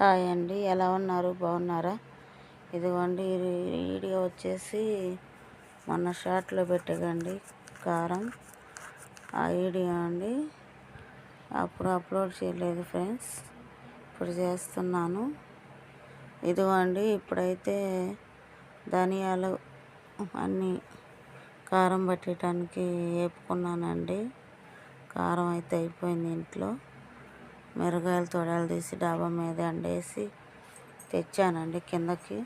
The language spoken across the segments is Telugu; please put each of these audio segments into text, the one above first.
హాయ్ అండి ఎలా ఉన్నారు? బాగున్నారా? ఇదిగోండి వీడియో వచ్చేసి మొన్న షార్ట్లో పెట్టకండి కారం. ఆ వీడియో అండి అప్పుడు అప్లోడ్ చేయలేదు ఫ్రెండ్స్ ఇప్పుడు చేస్తున్నాను. ఇదిగోండి ఇప్పుడైతే ధనియాలు అన్నీ కారం పట్టడానికి వేపుకున్నానండి. కారం అయితే అయిపోయింది ఇంట్లో. మిరగాయలు తొడాలు తీసి డాబా మీద ఎండేసి తెచ్చానండి కిందకి.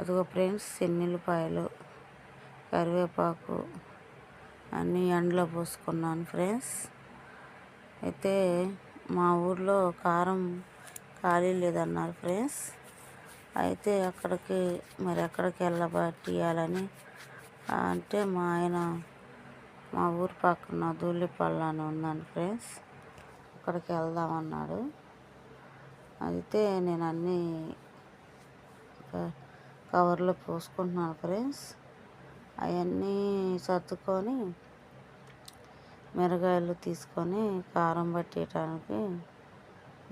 అదిగో ఫ్రెండ్స్ ఎన్నిల్లిపాయలు కరివేపాకు అన్నీ ఎండలో పోసుకున్నాను ఫ్రెండ్స్. అయితే మా ఊర్లో కారం ఖాళీ లేదన్నారు ఫ్రెండ్స్. అయితే అక్కడికి మరి ఎక్కడికి వెళ్ళబట్టియాలని అంటే మా ఆయన మా ఊరు పక్కన ధూళిపల్లి అని ఉందండి ఫ్రెండ్స్. అక్కడికి వెళ్దామన్నాడు అయితే నేను అన్నీ కవర్లో పోసుకుంటున్నాను ఫ్రెండ్స్. అవన్నీ సర్దుకొని మిరగాయలు తీసుకొని కారం పట్టేయటానికి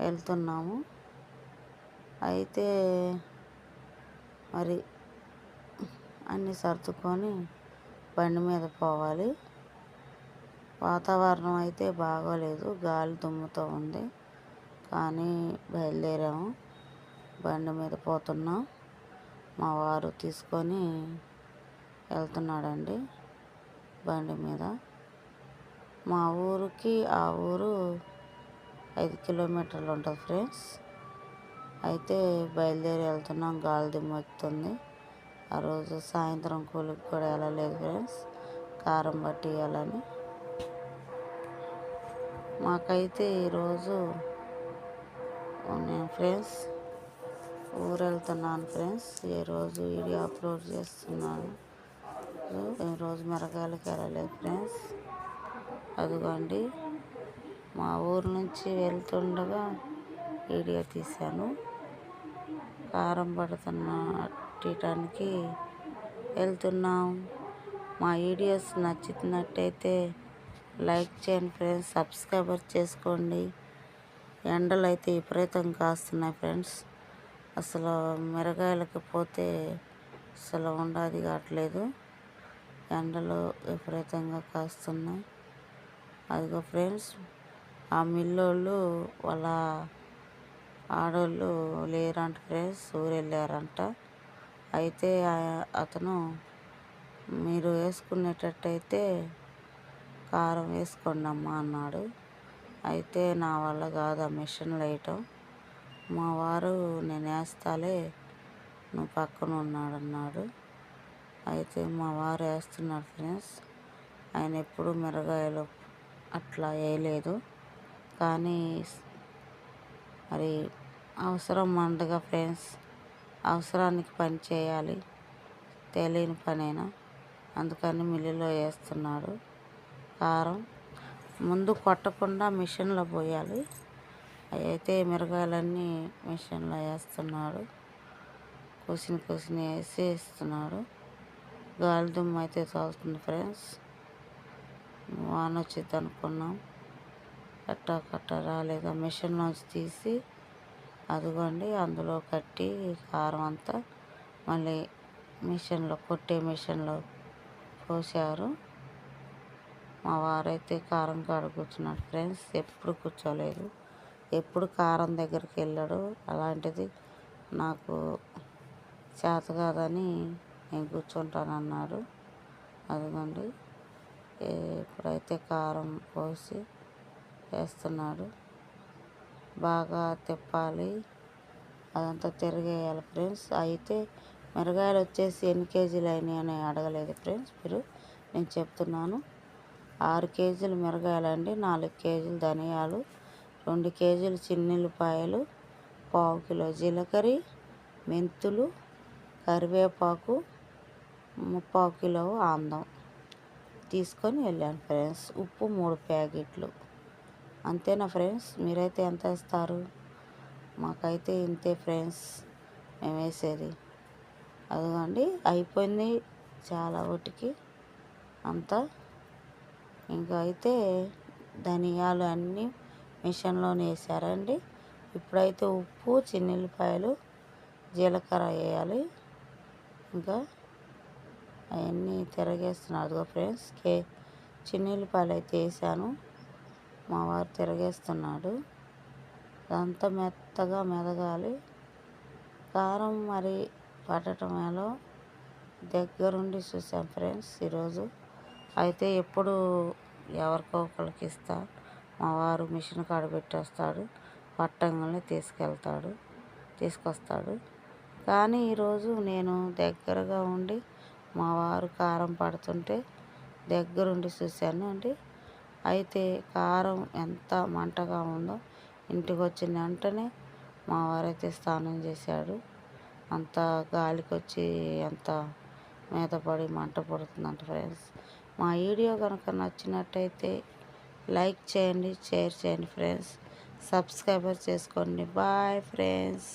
వెళ్తున్నాము. అయితే మరి అన్నీ సర్దుకొని బండి మీద పోవాలి. వాతావరణం అయితే బాగోలేదు. గాలి దుమ్ముతో ఉంది. కానీ బయలుదేరాము. బండి మీద పోతున్నాం. మా వారు తీసుకొని వెళ్తున్నాడండి బండి మీద. మా ఊరికి ఆ ఊరు ఐదు కిలోమీటర్లు ఉంటుంది ఫ్రెండ్స్. అయితే బయలుదేరి వెళ్తున్నాం. గాలి దుమ్ము వస్తుంది ఆ రోజు సాయంత్రం కూలికి కూడా వెళ్ళలేదు ఫ్రెండ్స్. కారం పట్టియాలని మాకైతే ఈరోజు నేను ఫ్రెండ్స్ ఊరు వెళ్తున్నాను ఫ్రెండ్స్ ఈరోజు వీడియో అప్లోడ్ చేస్తున్నాను. ఈరోజు మిరగాయలకి వెళ్ళలేదు ఫ్రెండ్స్. అదిగోండి మా ఊరు నుంచి వెళ్తుండగా వీడియో తీశాను. కారం పడుతున్న తీయటానికి వెళ్తున్నాం. మా వీడియోస్ నచ్చినట్టయితే లైక్ చేయండి ఫ్రెండ్స్ సబ్స్క్రైబర్ చేసుకోండి. ఎండలు అయితే విపరీతంగా కాస్తున్నాయి ఫ్రెండ్స్. అసలు మిరగాయలకి పోతే అసలు ఉండదు కావట్లేదు. ఎండలు విపరీతంగా కాస్తున్నాయి. అదిగో ఫ్రెండ్స్ ఆ మిల్లోళ్ళు వాళ్ళ ఆడోళ్ళు లేరంట ఫ్రెండ్స్ ఊరు వెళ్ళారంట అయితే అతను మీరు వేసుకునేటట్టయితే కారం వేసుకోండి అమ్మ అన్నాడు. అయితే నా వల్ల కాదు ఆ మిషన్ వేయటం మా వారు నేను వేస్తాలే నువ్వు పక్కన ఉన్నాడు అన్నాడు. అయితే మా వారు వేస్తున్నాడు ఫ్రెండ్స్. ఆయన ఎప్పుడు మిరగాయలు అట్లా వేయలేదు. కానీ మరి అవసరం మండగా ఫ్రెండ్స్ అవసరానికి పని చేయాలి. తెలియని పనైనా? అందుకని మిల్లులో వేస్తున్నాడు. కారం ముందు కొట్టకుండా మిషన్లో పోయాలి. అయితే మిరగాయలన్నీ మిషన్లో వేస్తున్నాడు. కోసిన కోసిన వేసి వేస్తున్నాడు. గాలి దుమ్ము అయితే తోలుతుంది ఫ్రెండ్స్. వాన వచ్చింది అనుకున్నాం. కట్ట కట్ట రాలేదు. మిషన్లోంచి తీసి అదిగోండి అందులో కట్టి కారం అంతా మళ్ళీ మిషన్లో కొట్టే మిషన్లో పోసారు మా వారైతే కారం కాడ కూర్చున్నాడు ఫ్రెండ్స్. ఎప్పుడు కూర్చోలేదు. ఎప్పుడు కారం దగ్గరికి వెళ్ళాడు. అలాంటిది నాకు చేత కాదని నేను కూర్చుంటానన్నాడు. అదిగోండి. ఇప్పుడైతే కారం పోసి వేస్తున్నాడు. బాగా తిప్పాలి. అదంతా తిరిగేయాలి ఫ్రెండ్స్. అయితే మిరగాయలు వచ్చేసి ఎన్ని కేజీలు అయినాయి అని అడగలేదు ఫ్రెండ్స్ మీరు. నేను చెప్తున్నాను. ఆరు కేజీలు మిరగాయలండి నాలుగు కేజీలు ధనియాలు రెండు కేజీలు చిన్నుల్లిపాయలు పావు కిలో జీలకర్ర మెంతులు కరివేపాకు ముప్పావు కిలో ఆందం తీసుకొని వెళ్ళాను ఫ్రెండ్స్. ఉప్పు మూడు ప్యాకెట్లు. అంతేనా ఫ్రెండ్స్? మీరైతే ఎంత వేస్తారు? మాకైతే ఇంతే ఫ్రెండ్స్. మేము వేసేది. అదిగోండి అయిపోయింది. చాలా ఒకటికి అంతా ఇంకా అయితే ధనియాలు అన్నీ మిషన్లోనే వేసారండి. ఇప్పుడైతే ఉప్పు చిన్నెల్లిపాయలు జీలకర్ర వేయాలి. ఇంకా అవన్నీ తిరగేస్తున్నాడు ఫ్రెండ్స్ కే చిన్నెల్లిపాయలు అయితే వేసాను. మా వారు తిరగేస్తున్నాడు. అదంతా మెత్తగా మెదగాలి. కారం మరి పట్టడం ఎలా? దగ్గరుండి చూసాం ఫ్రెండ్స్ ఈరోజు. అయితే ఎప్పుడు ఎవరికో ఒకరికి ఇస్తా. మా వారు మిషన్ కాడ పెట్టేస్తాడు పట్టంగానే తీసుకెళ్తాడు తీసుకొస్తాడు. కానీ ఈరోజు నేను దగ్గరగా ఉండి మా వారు కారం పడుతుంటే దగ్గరుండి చూశాను అండి. అయితే కారం ఎంత మంటగా ఉందో ఇంటికి వచ్చిన వెంటనే మా వారైతే స్నానం చేశాడు. అంత గాలికి వచ్చి అంత మీద పడి మంట పడుతుందంట ఫ్రెండ్స్. మా వీడియో కనుక నచ్చినట్టయితే లైక్ చేయండి షేర్ చేయండి ఫ్రెండ్స్. సబ్స్క్రైబర్ చేసుకోండి. Bye friends.